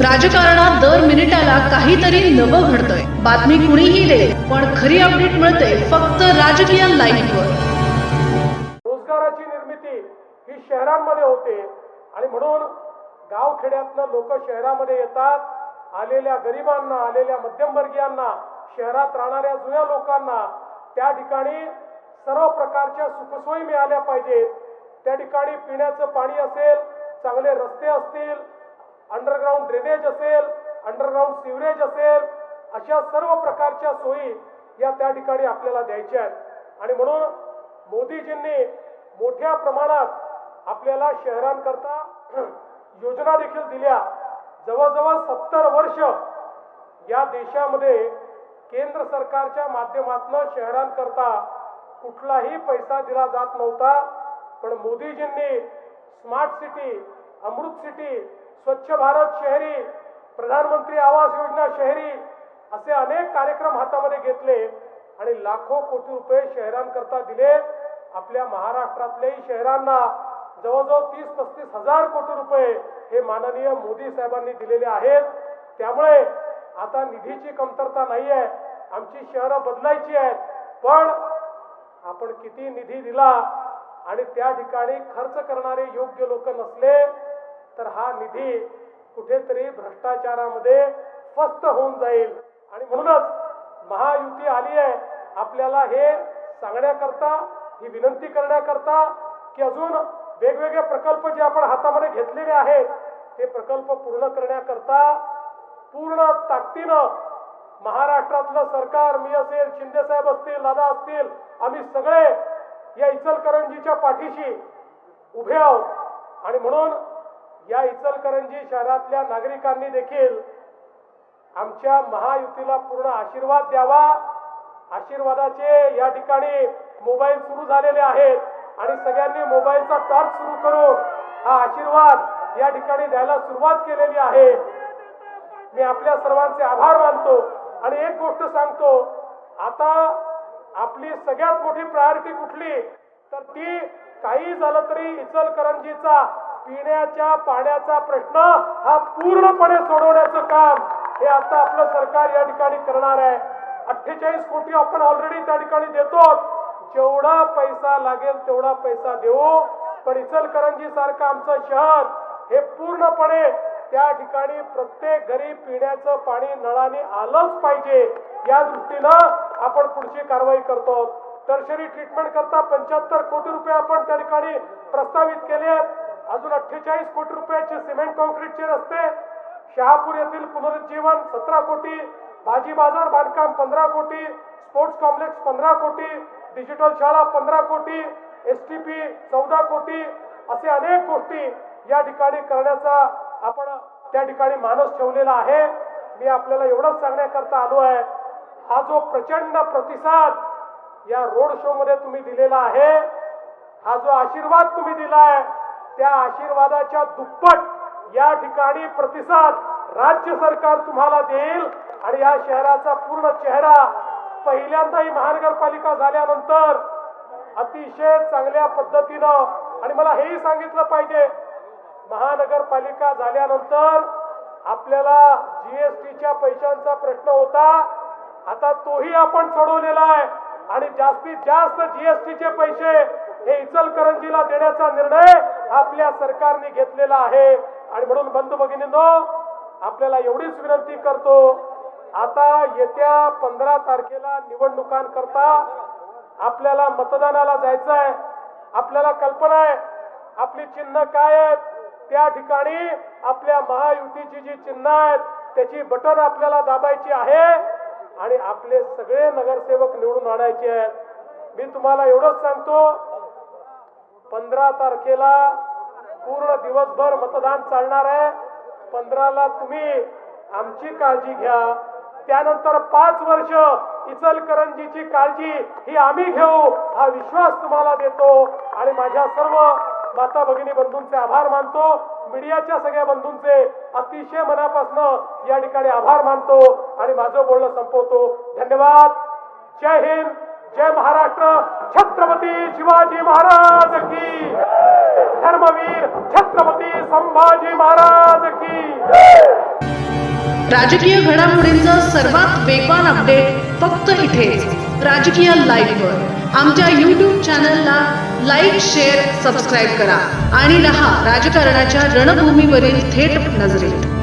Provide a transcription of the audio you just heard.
राजकारणात दर मिनिटाला काहीतरी नवं घडतंय. बातमी कुणीही दे पण खरी अपडेट मिळते फक्त राजकीय लाईव्ह रोजगाराची निर्मिती ही शहरांमध्ये होते आणि म्हणून गावखेड्यातनं लोक शहरामध्ये येतात. आलेल्या गरिबांना आलेल्या मध्यमवर्गीयांना शहरात राहणाऱ्या जुन्या लोकांना त्या ठिकाणी सर्व प्रकारच्या सुखसोयी मिळाल्या पाहिजेत. त्या ठिकाणी पिण्याचं पाणी असेल चांगले रस्ते असतील अंडरग्राऊंड ड्रेनेज असेल अंडरग्राऊंड सिवरेज असेल अशा सर्व प्रकारच्या सोयी या त्या ठिकाणी आपल्याला द्यायच्या आहेत. आणि म्हणून मोदीजींनी मोठ्या प्रमाणात आपल्याला शहरांकरता योजना देखील दिल्या. जवळजवळ सत्तर वर्ष या देशामध्ये केंद्र सरकारच्या माध्यमातून शहरांकरता कुठलाही पैसा दिला जात नव्हता. पण मोदीजींनी स्मार्ट सिटी अमृत सिटी स्वच्छ भारत शहरी प्रधानमंत्री आवास योजना शहरी असे अनेक कार्यक्रम हातामध्ये घेतले आणि लाखो कोटी रुपये शहरांकरता दिले. आपल्या महाराष्ट्रातल्याही शहरांना जवळजवळ तीस पस्तीस हजार कोटी रुपये हे माननीय मोदी साहेबांनी दिलेले आहेत. त्यामुळे आता निधीची कमतरता नाही आहे आमची शहरं बदलायची आहेत. पण आपण किती निधी दिला आणि त्या ठिकाणी खर्च करणारे योग्य लोक नसले तर हा निधी कुठेतरी भ्रष्टाचारामध्ये फस्त होऊन जाईल. आणि म्हणूनच महायुती आली आहे. आपल्याला हे सांगण्याकरता ही विनंती करण्याकरता की अजून वेगवेगळे प्रकल्प जे आपण हातामध्ये घेतलेले आहेत ते प्रकल्प पूर्ण करण्याकरता पूर्ण ताकदीनं महाराष्ट्रातलं सरकार मी असेल शिंदे साहेब असतील दादा असतील आम्ही सगळे या इचलकरंजीच्या पाठीशी उभे आहोत. आणि म्हणून या इचलकरंजी शहरातल्या नागरिकांनी देखील आमच्या महायुतीला पूर्ण आशीर्वाद द्यावा. आशीर्वादाचे या ठिकाणी मोबाईल सुरू झालेले आहेत आणि सगळ्यांनी मोबाईलचा टॉर्च सुरू करून हा आशीर्वाद या ठिकाणी द्यायला सुरुवात केलेली आहे. मी आपल्या सर्वांचे आभार मानतो आणि एक गोष्ट सांगतो आता आपली सगळ्यात मोठी प्रायोरिटी कुठली? तर ती काही झालं तरी इचलकरंजीचा पिण्याच्या पाण्याचा प्रश्न हा पूर्णपणे सोडवण्याचं काम हे आता आपलं सरकार या ठिकाणी करणार आहे. अठ्ठेचाळीस कोटी आपण ऑलरेडी त्या ठिकाणी देतो जेवढा पैसा लागेल तेवढा पैसा देऊ. पण इचलकरंजी सारखं आमचं शहर हे पूर्णपणे त्या ठिकाणी प्रत्येक घरी पिण्याचं पाणी नळाने आलंच पाहिजे. या दृष्टीनं आपण पुढची कारवाई करतो. टर्शरी ट्रीटमेंट करता पंच्याहत्तर कोटी रुपये आपण त्या ठिकाणी प्रस्तावित केले आहेत अजून अठ्ठेचाळीस कोटी रुपयाचे सिमेंट कॉन्क्रीटचे रस्ते शहापूर येथील पुनरुज्जीवन सतरा कोटी भाजी बाजार बांधकाम पंधरा कोटी स्पोर्ट्स कॉम्प्लेक्स पंधरा कोटी डिजिटल शाळा पंधरा कोटी एस टी पी चौदा कोटी असे अनेक गोष्टी या ठिकाणी करण्याचा आपण त्या ठिकाणी मानस ठेवलेला आहे. मी आपल्याला एवढंच सांगण्याकरता आलो आहे हा जो प्रचंड प्रतिसाद या रोड शो मध्ये तुम्ही दिलेला आहे हा जो आशीर्वाद तुम्ही दिला आहे त्या आशीर्वादाच्या दुप्पट या ठिकाणी प्रतिसाद राज्य सरकार तुम्हाला देईल आणि या शहराचा पूर्ण चेहरा पहिल्यांदा ही महानगरपालिका झाल्यानंतर अतिशय चांगल्या पद्धतीनं आणि मला हेही सांगितलं पाहिजे महानगरपालिका झाल्यानंतर आपल्याला जीएसटीच्या पैशांचा प्रश्न होता आता तोही आपण सोडवलेला आहे. आणि जास्तीत जास्त जीएसटीचे पैसे हे इचलकरंजीला देण्याचा निर्णय आपल्या सरकारने घेतलेला आहे. आणि म्हणून बंधू भगिनींनो आपल्याला एवढीच विनंती करतो आता येत्या पंधरा तारखेला निवडणुकांकरता आपल्याला मतदानाला जायचं आहे. आपल्याला कल्पना आहे आपली चिन्ह काय आहेत? त्या ठिकाणी आपल्या महायुतीची जी चिन्ह आहेत त्याची बटन आपल्याला दाबायची आहे. आणि आपले सगळे नगरसेवक निवडून आणायचे आहेत. मी तुम्हाला एवढंच सांगतो पंधरा तारखेला पूर्ण दिवसभर मतदान चालणार आहे. पंधराला तुम्ही आमची काळजी घ्या. त्यानंतर पाच वर्ष इचलकरंजीची काळजी ही आम्ही घेऊ हा विश्वास तुम्हाला देतो. आणि माझ्या सर्व माता भगिनी बंधूंचे आभार मानतो. मीडियाच्या सगळ्या बंधूंचे अतिशय मनापासून या ठिकाणी आभार मानतो. आणि माझं बोलणं संपवतो. धन्यवाद. जय हिंद. जय महाराष्ट्र छत्रपती शिवाजी महाराज की धर्मवीर छत्रपती संभाजी महाराज की राजकीय घडामोडींचं सर्वात वेगवान अपडेट फक्त इथेच राजकीय लाईव्हवर आमच्या यूट्यूब चॅनलला लाईक शेअर सबस्क्राईब करा. आणि रहा राजकारणाच्या रणभूमीवरील थेट नजरेत.